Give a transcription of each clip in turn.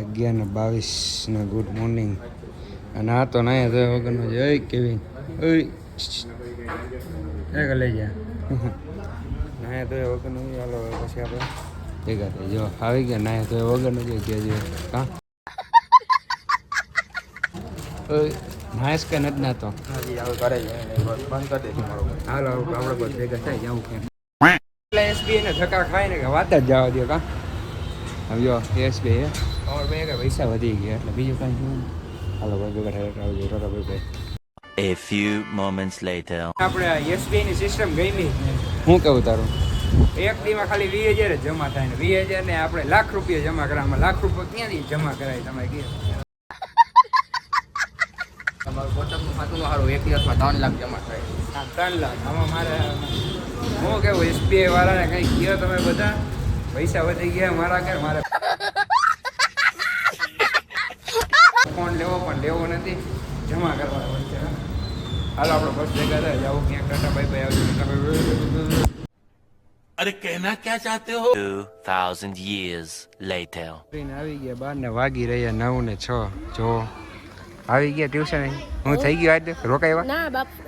અગિયાર ને બાવીસ ને ગુડ મોર્નિંગ. અને આ તો ના તો વગરનો છે ઓય કેવિન ઓય એક લઈ જા ના તો વગરનો છે. હાલો હવે પછી આપણે ભેગા થઈ જો આવી ગયા. ના તો વગરનો છે કે જે હા? ઓય નાશ કે નથી નાતો? હજી હવે કરે છે એને બસ બંધ કરી દઈશું મારો ભાઈ. હાલો આપણે બધા ભેગા થઈ જવું કેમ એટલે એસબીઆઈ ને ધક્કા ખાય ને કે વાત જ જવા દો કા? હવે જો એસબીઆઈ અમારે કે પૈસા વધી ગયા એટલે બીજું કાંઈ શું હાલો ભાઈ ભેગા થાય આવજો ટાટા ભાઈ ભાઈ A few moments later. આપણે એસબીઆઈ ની સિસ્ટમ ગમી. હું કેવું તારું? એક દીમાં ખાલી વીસ હજાર જ જમા થાય ને વીસ હજાર ને આપણે લાખ રૂપિયા જમા કરાવવામાં લાખ રૂપિયા ક્યાંથી જમા કરાય તમે કે તમારું કોટકનું ખાતું સારું એક દિવસમાં ત્રણ લાખ જમા થાય. ત્રણ લાખ. આમાં મારે હું કેવું એસબીઆઈ વાળાને કંઈ કહો તમે બધા? પૈસા વધી ગયા મારા ઘર મારે ફોન લેવો પણ લેવો નથી. જમા કરવા વચ્ચે હાલો આપણો બસ ભેગા થાય જાઓ ક્યાંક ટાટાભાઈ ભાઈ આવજો. ટાટાભાઈ અરે કહેના ક્યાં ચાહતે હો? 2000 years later. આવી ગયા બાર ને વાગી રહ્યા નવ ને છ. જો આવી ગયા ટ્યુશન હું થઈ ગયો આજે? રોકાયવા?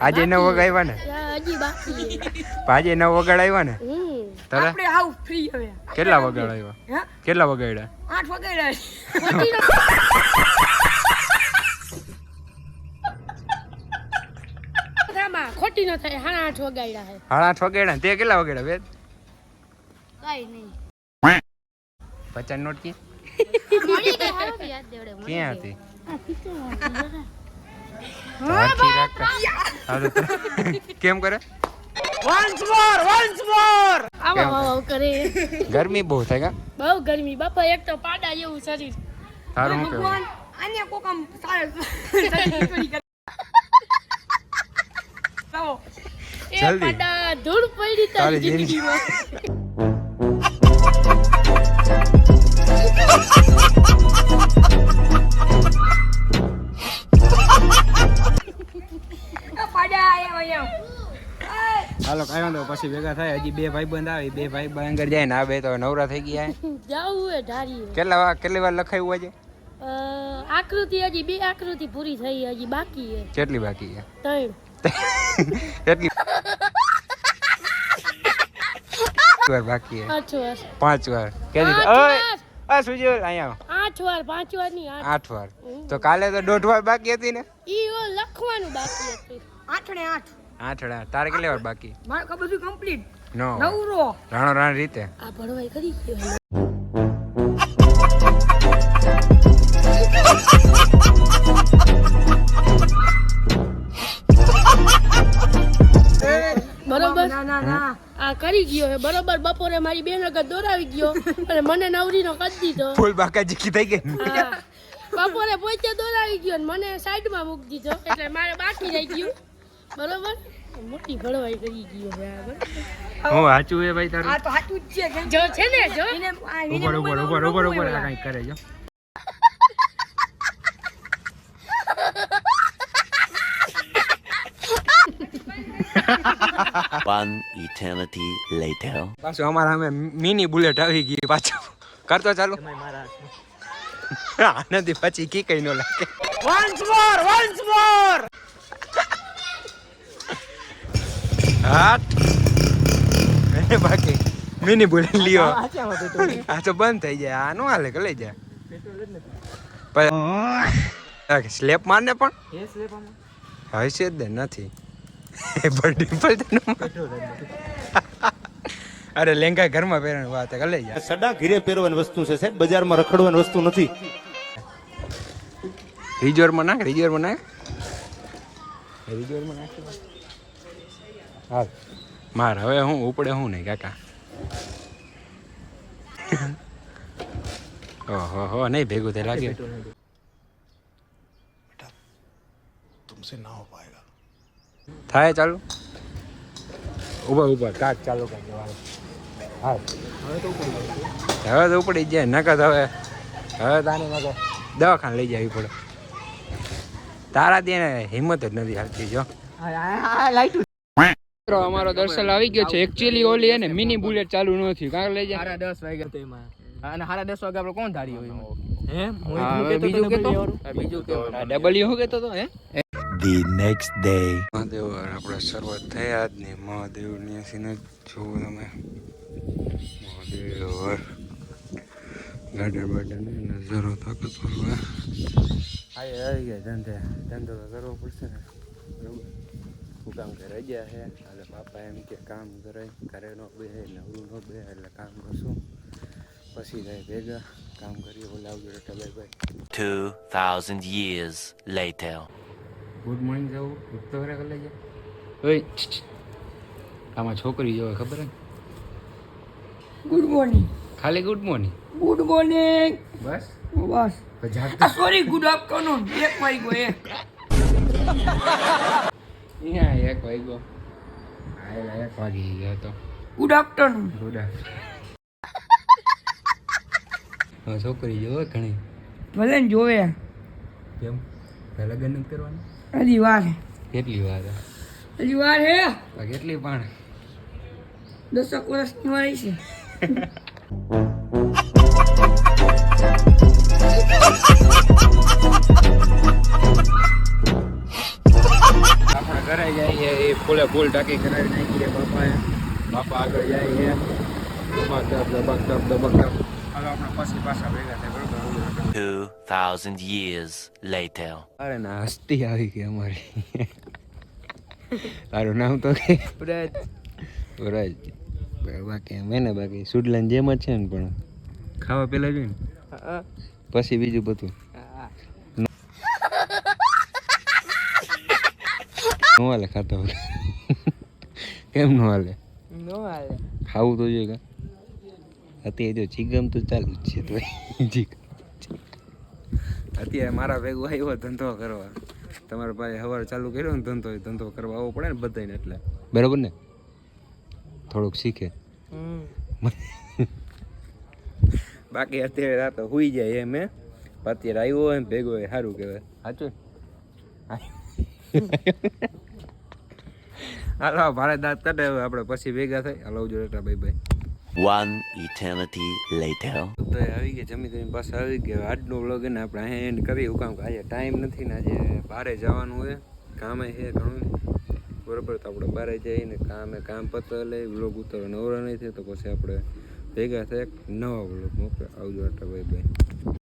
આજે ન વગાડ્યા ને આજે નવ ન વગાડાવ્યા ને આપણે હાઉ ફ્રી હવે. કેટલા વગાડાવ્યા કેટલા વગાડ્યા આઠ વગાડ્યા ખોટી ન થાય હાણા આઠ વગાડ્યા હે. આઠ વગાડ્યા તે કેટલા વગાડ્યા વેદ કઈ નહીં. પચાસ નોટ મળી ક્યાં હતી. કેમ કરે? આવા? કરે. ગરમી બહુ થાય કા? બહુ ગરમી. બાપા એક તો પાડા જેવું શરીર. તારું આને સારા કરે. જલ્દી. ધૂળ પડી તારી હાલો કઈ વાંધો પછી ભેગા થાય. હજી બે ભાઈ બંધ આવે બે ભાઈ બંધ અંદર જાય ને આ બે તો નવરા થઈ ગયા. જાવું હે કેટલા વાર કેટલી વાર લખાયું છે આકૃતિ હજી બે આકૃતિ પૂરી થઈ હજી બાકી છે કેટલી બાકી છે ત્રણ. કેટલી વાર બાકી છે આઠ વાર પાંચ વાર કે પાંચ ઓય વાર. આ સુજી અહીંયા આવો. આઠ વાર પાંચ વારની આઠ વાર તો કાલે તો દોઢ વાર બાકી હતી ને ઈ ઓ લખવાનું બાકી હતું આઠ આઠ આઠડા તારે કેટલી વાર બાકી મારે બધું કમ્પ્લીટ નો નવરો રાણો રાણ રીતે આ ભણવાઈ કરી ગયો ગયો હે. બરોબર બપોરે મારી બેન વગર દોરાવી ગયો અને મને નવરીનો કરી દીધો. ફૂલ બાકાજી થઈ ગઈ બપોરે પોતે દોરાવી ગયો ને મને સાઈડમાં મૂકી દીધો. એટલે મારે બાકી રહી ગયું. બરોબર? મોટી ભળવાઈ કરી ગયો બરાબર? હું ભાઈ આ તારું તો સાચું જ છે જો છે ને જો. એને આ એને ઉપર ઉપર ઉપર ઉપર ઉપર આ હોય કરે જો One eternity later. પાછું અમારા અમે મિની બુલેટ આવી ગઈ પાછું. કરતો ચાલુ. આનાથી પછી કી કઈ નો લાગે. વન્સ મોર વન્સ મોર હાટ એ બાકી મિની બુલેટ લ્યો. આ તો? બંધ થઈ જાય. આ નો હાલે કે લઈ જાય પણ સ્લેપ મારને પણ? હશે જ નથી. પણ ડિમ્પલ તો અરે લેંગા ઘરમાં પહેરવાની વાત છે કે સડા ઘીરે પહેરવાની વસ્તુ છે સાહેબ બજારમાં રખડવાની વસ્તુ નથી. રિજોરમાં નાખ રિજોરમાં નાખ. રિજોરમાં નાખ હાલ. માર હવે હું ઉપડે હું નહીં કાકા. ઓહો હો નહીં ભેગું થાય લાગે. થાય ચાલુ? ઊભા ઊભા કાક ચાલુ કરી દેવાનું. હાલ. હવે તો ઉપડી જાય નકર હવે હવે તાને નકર દવાખાને લઈ જવી પડે. તારા દેને હિંમત જ નથી હાલતી જો. અમારો દર્શન આવી ગયો છે. એકચ્યુઅલી ઓલી હે ને મિની બુલેટ ચાલુ નથી. થયું લઈ જાય સાડા દસ વાગ્યા તો એમાં. અને સાડા દસ વાગે આપણે કોણ ધારી હોય હે બીજું કેતો? હા, બીજું કેતો. ડબલ્યુ હું કહેતો તો હે? The next day. મહાદેવ આપણે શરૂઆત થયા જ નહીં મહાદેવની સીને જોવું તમે. મહાદેવ ગાર્ડન બાર્ડન નજારો તાકત ફરવા આવી આવી ગયા ધંધે. ધંધો તો કરવો પડશે ને. બરોબર. હું કામ કરે રજા છે. એટલે પાપા એમ કે કામ કરે ઘરે નો બે નવરું નો બે એટલે કામ કરશું. પછી જાય ભેગા. કામ કરીએ બોલે આવજો રેટા ભાઈ. ભાઈ 2000 years later. ગુડ મોર્નિંગ જવું ઉઠતો ખરે કરી લેજે. ઓય આમાં છોકરી જોવે ખબર હે ગુડ મોર્નિંગ. ખાલી ગુડ મોર્નિંગ. Good morning. બસ? બસ. સોરી ગુડ આફ્ટરનૂન એક વાગ્યો એક. અહીંયા એક વાગ્યો. આયેલા એક વાગી ગયો તો. ગુડ આફ્ટરનૂન ગુડ આફ્ટરનૂન છોકરી જોવે ઘણી. ભલે ને જોવે. કેમ? પહેલાં લગ્ન નથી કરવાનું? હજી વાર કેટલી વાર? હજી વાર હે કેટલી પણ? દસક વર્ષની વાળી છે. આપણે ઘરે જઈએ એ ફૂલે ફૂલ ટાંકી કરાવી નાખીએ બાપાએ. બાપા આગળ જાય છે. દબાક ધબ દબાક ધબક ધબ. દબ હાલો આપણે પછી પાછા ભેગા થાય બરોબર? 2000 years later. અરે ના હસ્તી આવી ગઈ અમારી. તારું નામ તો કે વરાજ બાકી અમે ને બાકી સુડલાન જેમ જ છે ને પણ. ખાવા પેલા જોઈ ને? પછી બીજું બધું. નો હાલે ખાતો કેમ નો હાલે? નો હાલે. ખાવું તો જોઈએ કા? અત્યારે જો જીગમ તો ચાલુ જ છે તો અત્યારે મારા ભેગું આવ્યો ધંધો કરવા. તમારા ભાઈ સવારે ચાલુ કર્યો ને ધંધો એ ધંધો કરવા આવવો પડે ને બધાને એટલે. બરાબર ને? થોડુંક શીખે. બાકી અત્યારે રાતો હુઈ જાય એમ હે? અત્યારે આવ્યો હોય ને ભેગો હોય સારું કહેવાય. સાચું? હાલો ભારે દાંત કાઢે હવે આપણે પછી ભેગા થઈ હાલો આવજો રેટા ભાઈ One eternity later. તો આવી ગયા, જમી જમી પાસે આવી ગયા. આજનો વ્લોગ એને આપણે અહીંયા એન્ડ કરીએ. એવું કામ આજે ટાઈમ નથી ને આજે બહારે જવાનું હોય. કામે છે ઘણું. બરોબર, તો આપણે બહારે જઈને કામે કામ પતો લઈ વ્લોગ ઉતારો નવરા નહીં થાય તો પછી આપણે ભેગા થાય નવા વ્લોગ મોકલે. આવજો આટલા ભાઈ ભાઈ